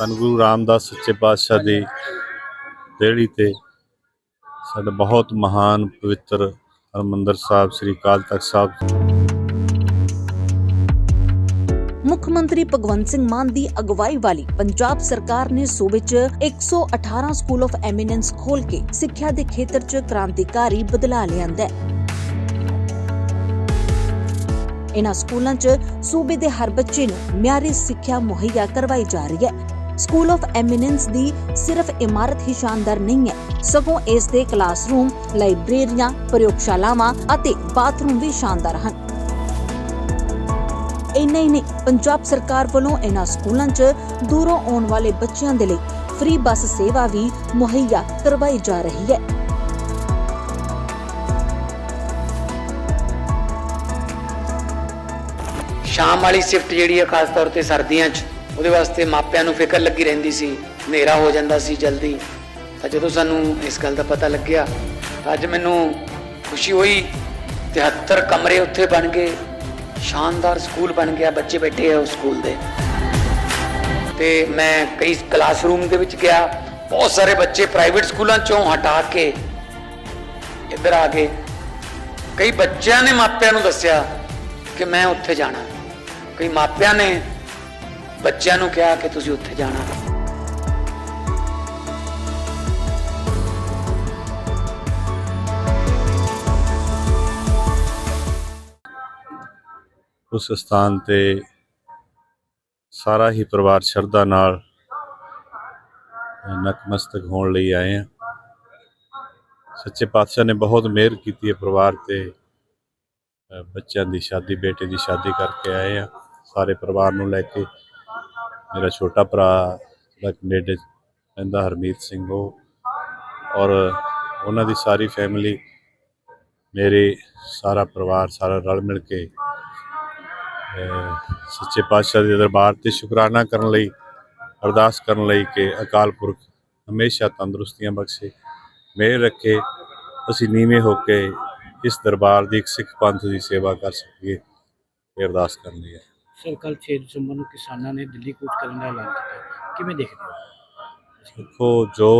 ਧੰਨ ਗੁਰੂ ਰਾਮਦਾਸ ਸੱਚੇ ਪਾਤਸ਼ਾਹ ਦੀ ਦੇਹੜੀ ਤੇ ਸਾਡਾ ਬਹੁਤ ਮਹਾਨ, ਪਵਿੱਤਰ ਹਰਮੰਦਰ ਸਾਹਿਬ, ਸ੍ਰੀ ਅਕਾਲ ਤਖਤ ਸਾਹਿਬ। ਮੁੱਖ ਮੰਤਰੀ ਭਗਵੰਤ ਸਿੰਘ ਮਾਨ ਦੀ ਅਗਵਾਈ ਵਾਲੀ ਪੰਜਾਬ ਸਰਕਾਰ ਨੇ ਸੂਬੇ 'ਚ 118 ਸਕੂਲ ਆਫ ਐਮੀਨੈਂਸ ਖੋਲ ਕੇ ਸਿੱਖਿਆ ਦੇ ਖੇਤਰ 'ਚ ਕ੍ਰਾਂਤੀਕਾਰੀ ਬਦਲਾਅ ਲਿਆਂਦਾ ਹੈ। ਇਨ੍ਹਾਂ ਸਕੂਲਾਂ 'ਚ ਸੂਬੇ ਦੇ ਹਰ ਬੱਚੇ ਨੂੰ ਮਿਆਰੀ ਸਿੱਖਿਆ ਮੁਹੱਈਆ ਕਰਵਾਈ ਜਾ ਰਹੀ ਹੈ। ਸਕੂਲ ਆਫ ਐਮੀਨੈਂਸ ਦੀ ਸਿਰਫ ਇਮਾਰਤ ਹੀ ਸ਼ਾਨਦਾਰ ਨਹੀਂ ਹੈ। ਸਗੋਂ ਇਸ ਦੇ ਕਲਾਸਰੂਮ ਲਾਇਬ੍ਰੇਰੀਆਂ ਪ੍ਰਯੋਗਸ਼ਾਲਾਵਾਂ ਅਤੇ ਬਾਥਰੂਮ ਵੀ ਸ਼ਾਨਦਾਰ ਹਨ। ਇੰਨਾ ਹੀ ਨਹੀਂ, ਪੰਜਾਬ ਸਰਕਾਰ ਵੱਲੋਂ ਇਨ੍ਹਾਂ ਸਕੂਲਾਂ 'ਚ ਦੂਰੋਂ ਆਉਣ ਵਾਲੇ ਬੱਚਿਆਂ ਦੇ ਲਈ ਫ੍ਰੀ ਬੱਸ ਸੇਵਾ ਵੀ ਮੁਹੱਈਆ ਕਰਵਾਈ ਜਾ ਰਹੀ ਹੈ। ਸ਼ਾਮ ਵਾਲੀ ਸ਼ਿਫਟ ਜਿਹੜੀ ਹੈ, ਖਾਸ ਤੌਰ ਤੇ ਸਰਦੀਆਂ 'ਚ ਉਹਦੇ ਵਾਸਤੇ ਮਾਪਿਆਂ ਨੂੰ ਫਿਕਰ ਲੱਗੀ ਰਹਿੰਦੀ ਸੀ, ਹਨੇਰਾ ਹੋ ਜਾਂਦਾ ਸੀ ਜਲਦੀ। ਤਾਂ ਜਦੋਂ ਸਾਨੂੰ ਇਸ ਗੱਲ ਦਾ ਪਤਾ ਲੱਗਿਆ, ਤਾਂ ਅੱਜ ਮੈਨੂੰ ਖੁਸ਼ੀ ਹੋਈ 73 ਕਮਰੇ ਉੱਥੇ ਬਣ ਗਏ। ਸ਼ਾਨਦਾਰ ਸਕੂਲ ਬਣ ਗਿਆ, ਬੱਚੇ ਬੈਠੇ ਆ ਉਸ ਸਕੂਲ ਦੇ। ਤੇ ਮੈਂ ਕਈ ਕਲਾਸਰੂਮ ਦੇ ਵਿੱਚ ਗਿਆ, ਬਹੁਤ ਸਾਰੇ ਬੱਚੇ ਪ੍ਰਾਈਵੇਟ ਸਕੂਲਾਂ ਚੋਂ ਹਟਾ ਕੇ ਇੱਧਰ ਆ ਗਏ। ਕਈ ਬੱਚਿਆਂ ਨੇ ਮਾਪਿਆਂ ਨੂੰ ਦੱਸਿਆ ਕਿ ਮੈਂ ਉੱਥੇ ਜਾਣਾ। ਕਈ ਮਾਪਿਆਂ ਨੇ ਬੱਚਿਆਂ ਨੂੰ ਕਿਹਾ ਕਿ ਤੁਸੀਂ ਉੱਥੇ ਜਾਣਾ। ਉਸ ਸਥਾਨ ਤੇ ਸਾਰਾ ਹੀ ਪਰਿਵਾਰ ਸ਼ਰਧਾ ਨਾਲ ਨਤਮਸਤਕ ਹੋਣ ਲਈ ਆਏ ਆ ਸੱਚੇ ਪਾਤਸ਼ਾਹ ਨੇ ਬਹੁਤ ਮਿਹਰ ਕੀਤੀ ਹੈ ਪਰਿਵਾਰ ਤੇ ਬੱਚਿਆਂ ਦੀ ਸ਼ਾਦੀ, ਬੇਟੇ ਦੀ ਸ਼ਾਦੀ ਕਰਕੇ ਆਏ ਆ ਸਾਰੇ ਪਰਿਵਾਰ ਨੂੰ ਲੈ ਕੇ ਮੇਰਾ ਛੋਟਾ ਭਰਾ ਜਿਹੜਾ ਕੈਨੇਡਾ ਰਹਿੰਦਾ, ਹਰਮੀਤ ਸਿੰਘ ਉਹ। ਔਰ ਉਹਨਾਂ ਦੀ ਸਾਰੀ ਫੈਮਿਲੀ ਮੇਰੇ ਸਾਰਾ ਪਰਿਵਾਰ, ਸਾਰਾ ਰਲ ਮਿਲ ਕੇ ਸੱਚੇ ਪਾਤਸ਼ਾਹ ਦੇ ਦਰਬਾਰ ਤੇ ਸ਼ੁਕਰਾਨਾ ਕਰਨ ਲਈ, ਅਰਦਾਸ ਕਰਨ ਲਈ ਕਿ ਅਕਾਲ ਪੁਰਖ ਹਮੇਸ਼ਾ ਤੰਦਰੁਸਤੀਆਂ ਬਖਸ਼ੇ, ਮਿਹਰ ਰੱਖੇ, ਅਸੀਂ ਨੀਵੇਂ ਹੋ ਕੇ ਇਸ ਦਰਬਾਰ ਦੀ ਇੱਕ ਸਿੱਖ ਪੰਥ ਦੀ ਸੇਵਾ ਕਰ ਸਕੀਏ, ਇਹ ਅਰਦਾਸ ਕਰਨੀ ਹੈ ਸਰ ਕੱਲ 6 ਦਸੰਬਰ ਨੂੰ ਕਿਸਾਨਾਂ ਨੇ ਦਿੱਲੀ ਕੂਚ ਕਰਨ ਦਾ ਐਲਾਨ ਕੀਤਾ। ਕਿਵੇਂ ਦੇਖਦੇ ਹੋ? ਦੇਖੋ, ਜੋ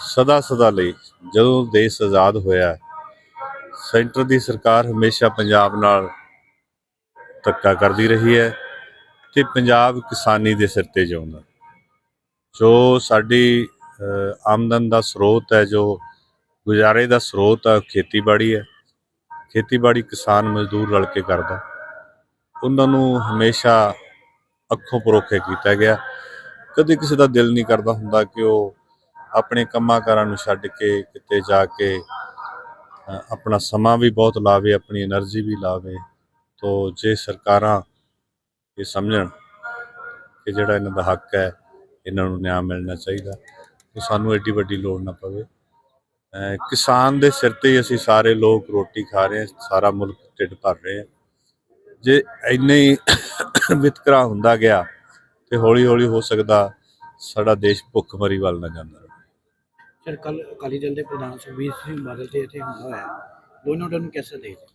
ਸਦਾ ਸਦਾ ਲਈ ਜਦੋਂ ਦੇਸ਼ ਆਜ਼ਾਦ ਹੋਇਆ, ਸੈਂਟਰ ਦੀ ਸਰਕਾਰ ਹਮੇਸ਼ਾ ਪੰਜਾਬ ਨਾਲ ਧੱਕਾ ਕਰਦੀ ਰਹੀ ਹੈ ਤੇ ਪੰਜਾਬ ਕਿਸਾਨੀ ਦੇ ਸਿਰ ਤੇ ਜਿਉਂਦਾ। ਜੋ ਸਾਡੀ ਆਮਦਨ ਦਾ ਸਰੋਤ ਹੈ, ਜੋ ਗੁਜ਼ਾਰੇ ਦਾ ਸਰੋਤ ਹੈ, ਉਹ ਖੇਤੀਬਾੜੀ ਹੈ। ਖੇਤੀਬਾੜੀ ਕਿਸਾਨ ਮਜ਼ਦੂਰ ਰਲ ਕੇ ਕਰਦਾ। ਉਹਨਾਂ ਨੂੰ ਹਮੇਸ਼ਾ ਅੱਖੋਂ ਪਰੋਖੇ ਕੀਤਾ ਗਿਆ। ਕਦੇ ਕਿਸੇ ਦਾ ਦਿਲ ਨਹੀਂ ਕਰਦਾ ਹੁੰਦਾ ਕਿ ਉਹ ਆਪਣੇ ਕੰਮਾਂ ਕਾਰਾਂ ਨੂੰ ਛੱਡ ਕੇ ਕਿਤੇ ਜਾ ਕੇ ਆਪਣਾ ਸਮਾਂ ਵੀ ਬਹੁਤ ਲਾਵੇ, ਆਪਣੀ એનર્ਜੀ ਵੀ ਲਾਵੇ। ਤੋਂ ਜੇ ਸਰਕਾਰਾਂ ਇਹ ਸਮਝਣ ਕਿ ਜਿਹੜਾ ਇਹਨਾਂ ਦਾ ਹੱਕ ਹੈ, ਇਹਨਾਂ ਨੂੰ ਨਿਆਂ ਮਿਲਣਾ ਚਾਹੀਦਾ ਕਿ ਸਾਨੂੰ ਐਡੀ ਵੱਡੀ ਲੋੜ ਨਾ ਪਵੇ। ਕਿਸਾਨ ਦੇ ਸਿਰ ਤੇ ਹੀ ਅਸੀਂ ਸਾਰੇ ਲੋਕ ਰੋਟੀ ਖਾ ਰਹੇ ਹਾਂ, ਸਾਰਾ ਮੁਲਕ ਢਿੱਡ ਭਰ ਰਹੇ। ਹਾਂ ਜੇ ਇੰਨੇ ਹੀ ਵਿਤਕਰਾ ਹੁੰਦਾ ਗਿਆ ਤੇ ਹੌਲੀ ਹੌਲੀ ਹੋ ਸਕਦਾ ਸਾਡਾ ਦੇਸ਼ ਭੁੱਖਮਰੀ ਵੱਲ ਨਾ ਜਾਂਦਾ। ਸਰ ਕੱਲ ਅਕਾਲੀ ਦਲ ਦੇ ਪ੍ਰਧਾਨ ਸੁਖਬੀਰ ਸਿੰਘ ਬਾਦਲ ਤੇ ਇੱਥੇ ਹਮਲਾ ਹੋਇਆ ਦੋਨੋਂ ਨੂੰ ਕਿਵੇਂ ਦੇਖਦੇ?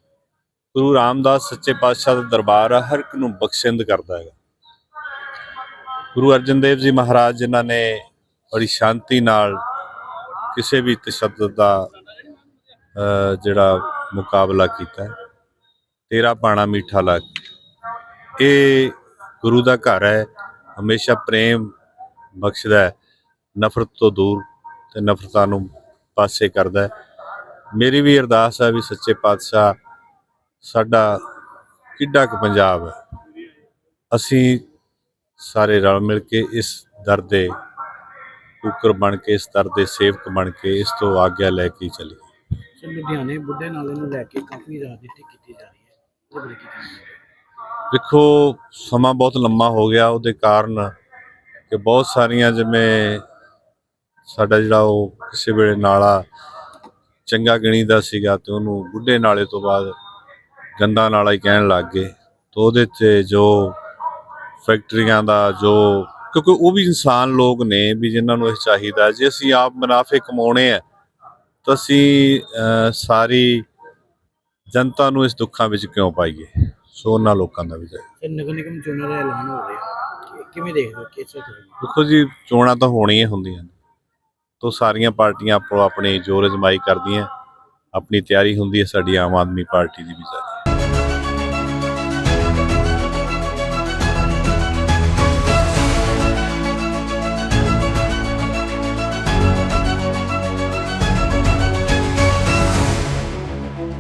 ਗੁਰੂ ਰਾਮਦਾਸ ਸੱਚੇ ਪਾਤਸ਼ਾਹ ਦਾ ਦਰਬਾਰ ਹਰ ਇੱਕ ਨੂੰ ਬਖਸ਼ਿੰਦ ਕਰਦਾ ਹੈਗਾ ਗੁਰੂ ਅਰਜਨ ਦੇਵ ਜੀ ਮਹਾਰਾਜ ਜਿਨ੍ਹਾਂ ਨੇ ਬੜੀ ਸ਼ਾਂਤੀ ਨਾਲ ਕਿਸੇ ਵੀ ਤਸ਼ੱਦਦ ਦਾ ਜਿਹੜਾ ਮੁਕਾਬਲਾ ਕੀਤਾ ਹੈ। ਤੇਰਾ ਪਾਣਾ ਮਿੱਠਾ ਲੱਗ। ਇਹ ਗੁਰੂ ਦਾ ਘਰ ਹੈ, ਹਮੇਸ਼ਾ ਪ੍ਰੇਮ ਬਖਸ਼ਦਾ ਹੈ, ਨਫ਼ਰਤ ਤੋਂ ਦੂਰ ਤੇ ਨਫ਼ਰਤਾਂ ਨੂੰ ਪਾਸੇ ਕਰਦਾ ਹੈ। ਮੇਰੀ ਵੀ ਅਰਦਾਸ ਹੈ ਵੀ ਸੱਚੇ ਪਾਤਸ਼ਾਹ ਸਾਡਾ ਕਿੱਡਾ ਕੁ ਪੰਜਾਬ ਹੈ। ਅਸੀਂ ਸਾਰੇ ਰਲ ਮਿਲ ਕੇ ਇਸ ਦਰ ਦੇ ਕੁਕਰ ਬਣ ਕੇ, ਇਸ ਦਰ ਦੇ ਸੇਵਕ ਬਣ ਕੇ ਇਸ ਤੋਂ ਆਗਿਆ ਲੈ ਕੇ ਚੱਲੀਏ। ਸਰ ਲੁਧਿਆਣੇ ਬੁੱਢੇ ਨਾਲੇ ਨੂੰ ਲੈ ਕੇ ਕਾਫੀ ਰਾਜਨੀਤੀ ਕੀਤੀ ਜਾ ਰਹੀ ਉਹਦੇ ਬਾਰੇ ਕੀ ਕਹਿਣਾ ਦੇਖੋ, ਸਮਾਂ ਬਹੁਤ ਲੰਮਾ ਹੋ ਗਿਆ ਉਹਦੇ ਕਾਰਨ ਕਿ ਬਹੁਤ ਸਾਰੀਆਂ ਜਿਵੇਂ ਸਾਡਾ ਜਿਹੜਾ ਉਹ ਕਿਸੇ ਵੇਲੇ ਨਾਲਾ ਚੰਗਾ ਗਿਣੀਦਾ ਸੀਗਾ ਤੇ ਉਹਨੂੰ ਬੁੱਢੇ ਨਾਲੇ ਤੋਂ ਬਾਅਦ ਗੰਦਾ ਨਾਲਾ ਹੀ ਕਹਿਣ ਲੱਗ ਗਏ। ਤੇ ਉਹਦੇ 'ਤੇ ਜੋ ਫੈਕਟਰੀਆਂ ਦਾ ਜੋ ਕਿਉਂਕਿ ਉਹ ਵੀ ਇਨਸਾਨ ਲੋਕ ਨੇ ਵੀ ਜਿਨ੍ਹਾਂ ਨੂੰ ਇਹ ਚਾਹੀਦਾ, ਜੇ ਅਸੀਂ ਆਪ ਮੁਨਾਫੇ ਕਮਾਉਣੇ ਆ ਤਾਂ ਅਸੀਂ ਸਾਰੀ ਜਨਤਾ ਨੂੰ ਇਸ ਦੁੱਖਾਂ ਵਿੱਚ ਕਿਉਂ ਪਾਈਏ? ਸੋ ਉਹਨਾਂ ਲੋਕਾਂ ਦਾ ਵੀ ਜਾਏ ਸਰ ਨਗਰ ਨਿਗਮ ਚੋਣਾਂ ਦਾ ਐਲਾਨ ਹੋ ਰਿਹਾ। ਕਿਵੇਂ ਦੇਖਦੇ ਹੋ? ਕਿਸ ਤਰ੍ਹਾਂ? ਦੇਖੋ ਜੀ ਚੋਣਾਂ ਤਾਂ ਹੋਣੀਆਂ ਹੀ ਹੁੰਦੀਆਂ ਨੇ। ਤੋਂ ਸਾਰੀਆਂ ਪਾਰਟੀਆਂ ਆਪੋ ਆਪਣੀ ਜ਼ੋਰ ਅਜ਼ਮਾਈ ਕਰਦੀਆਂ। ਆਪਣੀ ਤਿਆਰੀ ਹੁੰਦੀ ਹੈ ਸਾਡੀ ਆਮ ਆਦਮੀ ਪਾਰਟੀ ਦੀ ਵੀ ਜ਼ਿਆਦਾ।